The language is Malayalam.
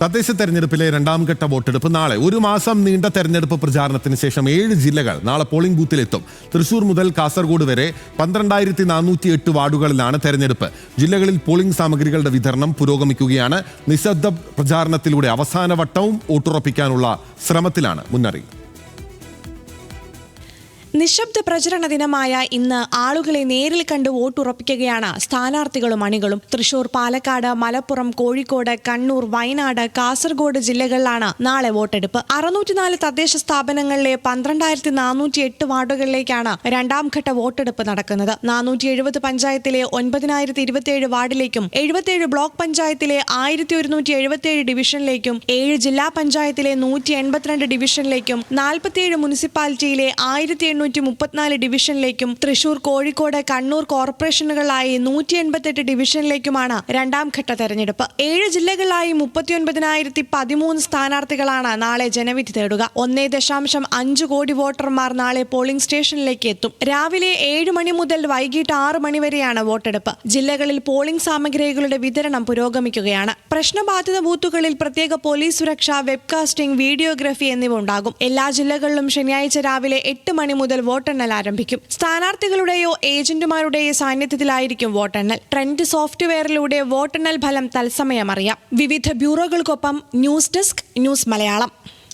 തദ്ദേശ തെരഞ്ഞെടുപ്പിലെ രണ്ടാം ഘട്ട വോട്ടെടുപ്പ് നാളെ. ഒരു മാസം നീണ്ട തെരഞ്ഞെടുപ്പ് പ്രചാരണത്തിന് ശേഷം ഏഴ് ജില്ലകൾ നാളെ പോളിംഗ് ബൂത്തിലെത്തും തൃശൂർ മുതൽ കാസർഗോഡ് വരെ പന്ത്രണ്ടായിരത്തി നാനൂറ്റി എട്ട് വാർഡുകളിലാണ് തെരഞ്ഞെടുപ്പ്. ജില്ലകളിൽ പോളിംഗ് സാമഗ്രികളുടെ വിതരണം പുരോഗമിക്കുകയാണ്. നിശബ്ദ പ്രചാരണത്തിലൂടെ അവസാന വട്ടവും വോട്ടുറപ്പിക്കാനുള്ള ശ്രമത്തിലാണ് മുന്നറിയിപ്പ്. നിശബ്ദ പ്രചരണ ദിനമായ ഇന്ന് ആളുകളെ നേരിൽ കണ്ട് വോട്ടുറപ്പിക്കുകയാണ് സ്ഥാനാർത്ഥികളും അണികളും. തൃശൂർ പാലക്കാട് മലപ്പുറം കോഴിക്കോട് കണ്ണൂർ വയനാട് കാസർഗോഡ് ജില്ലകളിലാണ് നാളെ വോട്ടെടുപ്പ്. അറുന്നൂറ്റിനാല് തദ്ദേശ സ്ഥാപനങ്ങളിലെ പന്ത്രണ്ടായിരത്തി നാനൂറ്റി എട്ട് വാർഡുകളിലേക്കാണ് രണ്ടാം ഘട്ട വോട്ടെടുപ്പ് നടക്കുന്നത്. നാനൂറ്റി എഴുപത് പഞ്ചായത്തിലെ ഒൻപതിനായിരത്തി ഇരുപത്തിയേഴ് വാർഡിലേക്കും എഴുപത്തിയേഴ് ബ്ലോക്ക് പഞ്ചായത്തിലെ ആയിരത്തി ഒരുന്നൂറ്റി എഴുപത്തിയേഴ് ഡിവിഷനിലേക്കും ഏഴ് ജില്ലാ പഞ്ചായത്തിലെ നൂറ്റി എൺപത്തിരണ്ട് ഡിവിഷനിലേക്കും നാൽപ്പത്തിയേഴ് മുനിസിപ്പാലിറ്റിയിലെ ആയിരത്തി എണ്ണൂറ്റി മുപ്പത്തിനാല് ഡിവിഷനിലേക്കും തൃശൂർ കോഴിക്കോട് കണ്ണൂർ കോർപ്പറേഷനുകളായി നൂറ്റി എൺപത്തെട്ട് ഡിവിഷനിലേക്കുമാണ് രണ്ടാം ഘട്ട തെരഞ്ഞെടുപ്പ്. ഏഴ് ജില്ലകളായി മുപ്പത്തിയൊൻപതിനായിരത്തി പതിമൂന്ന് സ്ഥാനാർത്ഥികളാണ് നാളെ ജനവിധി തേടുക. ഒന്നേ ദശാംശം അഞ്ച് കോടി വോട്ടർമാർ നാളെ പോളിംഗ് സ്റ്റേഷനിലേക്ക് എത്തും. രാവിലെ ഏഴ് മണി മുതൽ വൈകിട്ട് ആറ് മണി വരെയാണ് വോട്ടെടുപ്പ്. ജില്ലകളിൽ പോളിംഗ് സാമഗ്രികളുടെ വിതരണം പുരോഗമിക്കുകയാണ്. പ്രശ്നബാധിത ബൂത്തുകളിൽ പ്രത്യേക പോലീസ് സുരക്ഷ വെബ്കാസ്റ്റിംഗ് വീഡിയോഗ്രഫി എന്നിവ ഉണ്ടാകും. എല്ലാ ജില്ലകളിലും ശനിയാഴ്ച രാവിലെ എട്ട് മണി വോട്ടെണ്ണൽ ആരംഭിക്കും. സ്ഥാനാർത്ഥികളുടെയോ ഏജന്റുമാരുടെയോ സാന്നിധ്യത്തിലായിരിക്കും വോട്ടെണ്ണൽ. ട്രെൻഡ് സോഫ്റ്റ്വെയറിലൂടെ വോട്ടെണ്ണൽ ഫലം തത്സമയം അറിയാം വിവിധ ബ്യൂറോകൾക്കൊപ്പം ന്യൂസ് ഡെസ്ക് ന്യൂസ് മലയാളം.